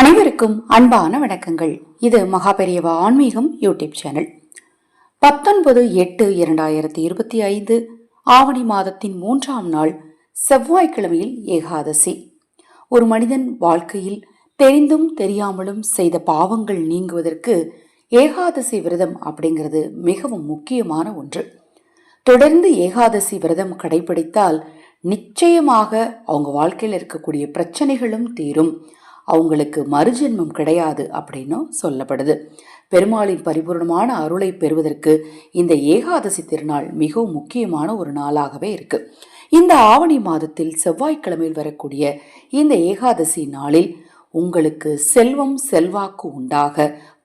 அனைவருக்கும் அன்பான வணக்கங்கள். இது மகாபெரியவா ஆன்மீகம் யூடியூப் சேனல். பத்தொன்பது எட்டு இரண்டாயிரத்தி இருபத்தி ஐந்து ஆவணி மாதத்தின் மூன்றாம் நாள் செவ்வாய்க்கிழமையில் ஏகாதசி. ஒரு மனிதன் வாழ்க்கையில் தெரிந்தும் தெரியாமலும் செய்த பாவங்கள் நீங்குவதற்கு ஏகாதசி விரதம் அப்படிங்கிறது மிகவும் முக்கியமான ஒன்று. தொடர்ந்து ஏகாதசி விரதம் கடைபிடித்தால் நிச்சயமாக அவங்க வாழ்க்கையில் இருக்கக்கூடிய பிரச்சனைகளும் தீரும். அவங்களுக்கு மறுஜென்மம் கிடையாது அப்படின்னும் சொல்லப்படுது. பெருமாளின் பரிபூர்ணமான அருளை பெறுவதற்கு இந்த ஏகாதசி திருநாள் மிகவும் முக்கியமான ஒரு நாளாகவே இருக்கு. இந்த ஆவணி மாதத்தில் செவ்வாய்க்கிழமையில் வரக்கூடிய இந்த ஏகாதசி நாளில் உங்களுக்கு செல்வம் செல்வாக்கு உண்டாக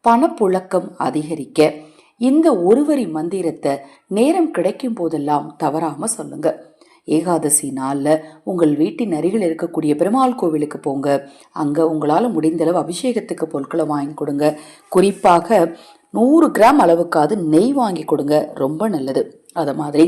பணப்புழக்கம் அதிகரிக்க இந்த ஒருவரி மந்திரத்தை நேரம் கிடைக்கும் போதெல்லாம் தவறாம சொல்லுங்க. ஏகாதசி நாளில் உங்கள் வீட்டின் அருகில் இருக்கக்கூடிய பெருமாள் கோவிலுக்கு போங்க. அங்கே உங்களால் முடிந்தளவு அபிஷேகத்துக்கு பொருட்களை வாங்கி கொடுங்க. குறிப்பாக நூறு கிராம் அளவுக்காவது நெய் வாங்கி கொடுங்க. ரொம்ப நல்லது. அதை மாதிரி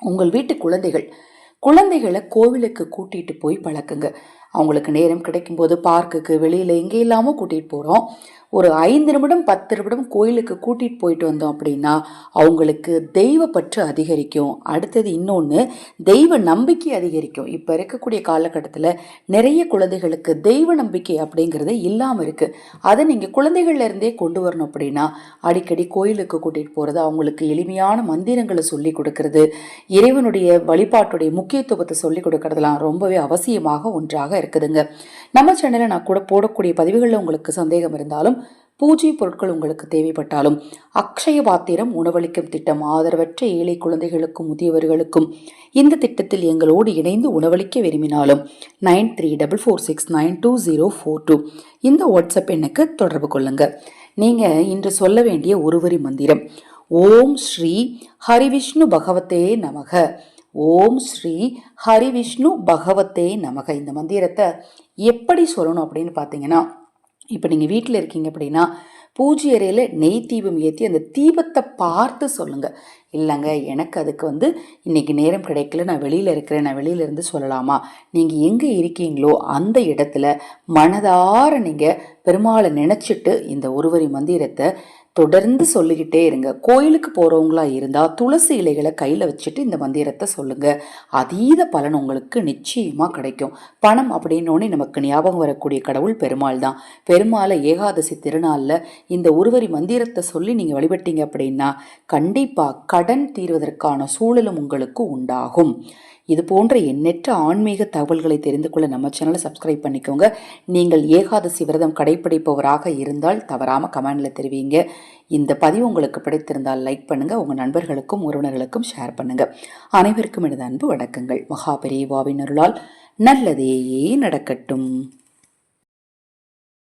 உங்கள் வீட்டு குழந்தைகள் குழந்தைகளை கோவிலுக்கு கூட்டிகிட்டு போய் பழக்குங்க. அவங்களுக்கு நேரம் கிடைக்கும்போது பார்க்குக்கு வெளியில் எங்கே இல்லாமல் கூட்டிகிட்டு போகிறோம் ஒரு ஐந்து நிமிடம் பத்து நிமிடம் கோயிலுக்கு கூட்டிகிட்டு போயிட்டு வந்தோம் அப்படின்னா அவங்களுக்கு தெய்வ பற்று அதிகரிக்கும். அடுத்தது இன்னொன்று தெய்வ நம்பிக்கை அதிகரிக்கும். இப்போ இருக்கக்கூடிய காலகட்டத்தில் நிறைய குழந்தைகளுக்கு தெய்வ நம்பிக்கை அப்படிங்கிறது இல்லாமல் இருக்குது அதை நீங்கள் குழந்தைகள்லேருந்தே கொண்டு வரணும் அப்படின்னா அடிக்கடி கோயிலுக்கு கூட்டிகிட்டு போகிறது அவங்களுக்கு எளிமையான மந்திரங்களை சொல்லி கொடுக்கறது இறைவனுடைய வழிபாட்டுடைய முக்கியத்துவத்தை சொல்லி கொடுக்கறதுலாம் ரொம்பவே அவசியமாக ஒன்றாக இருக்குதுங்க. நம்ம சேனலில் நான் கூட போடக்கூடிய பதிவுகளில் உங்களுக்கு சந்தேகம் இருந்தாலும் பூஜை பொருட்கள் உங்களுக்கு தேவைப்பட்டாலும் அக்ஷய பாத்திரம் உணவளிக்கும் திட்டம் ஆதரவற்ற ஏழை குழந்தைகளுக்கும் முதியவர்களுக்கும் இந்த திட்டத்தில் எங்களோடு இணைந்து உணவளிக்க விரும்பினாலும் nine three double four six nine two zero four two இந்த வாட்ஸ்அப் எண்ணுக்கு தொடர்பு கொள்ளுங்க. நீங்கள் இன்று சொல்ல வேண்டிய ஒருவரி மந்திரம் ஓம் ஸ்ரீ ஹரிவிஷ்ணு பகவத்தே நமக. ஓம் ஸ்ரீ ஹரிவிஷ்ணு பகவத்தே நமக. இந்த மந்திரத்தை எப்படி சொல்லணும் அப்படின்னு பார்த்தீங்கன்னா இப்போ நீங்கள் வீட்டில் இருக்கீங்க அப்படின்னா பூஜை அறையில் நெய் தீபம் ஏற்றி அந்த தீபத்தை பார்த்து சொல்லுங்கள் இல்லைங்க எனக்கு அதுக்கு வந்து இன்றைக்கி நேரம் கிடைக்கல. நான் வெளியில் இருக்கிறேன். நான் வெளியிலேருந்து சொல்லலாமா? நீங்கள் எங்கே இருக்கீங்களோ அந்த இடத்துல மனதார நீங்கள் பெருமாளை நினச்சிட்டு இந்த ஒருவரி மந்திரத்தை தொடர்ந்து சொல்லிக்கிட்டே இருங்க. கோயிலுக்கு போகிறவங்களா இருந்தால் துளசி இலைகளை கையில் வச்சுட்டு இந்த மந்திரத்தை சொல்லுங்கள் அதீத பலன் உங்களுக்கு நிச்சயமாக கிடைக்கும். பணம் அப்படின்னோடனே நமக்கு ஞாபகம் வரக்கூடிய கடவுள் பெருமாள் தான். பெருமாளை ஏகாதசி திருநாளில் இந்த ஒருவரி மந்திரத்தை சொல்லி நீங்கள் வழிபட்டீங்க அப்படின்னா கண்டிப்பாக கடன் தீர்வதற்கான சூழலும் உங்களுக்கு உண்டாகும். இது போன்ற எண்ணற்ற ஆன்மீக தகவல்களை தெரிந்து கொள்ள நம்ம சேனலை சப்ஸ்கிரைப் பண்ணிக்கோங்க. நீங்கள் ஏகாதசி விரதம் கடைப்பிடிப்பவராக இருந்தால் தவறாமல் கமெண்டில் தெரிவிங்க. இந்த பதிவு உங்களுக்கு பிடித்திருந்தால் லைக் பண்ணுங்கள் உங்கள் நண்பர்களுக்கும் உறவினர்களுக்கும் ஷேர் பண்ணுங்கள் அனைவருக்கும் எனது அன்பு வணக்கங்கள். மகாபெரிவாவின் அருளால் நல்லதே நடக்கட்டும்.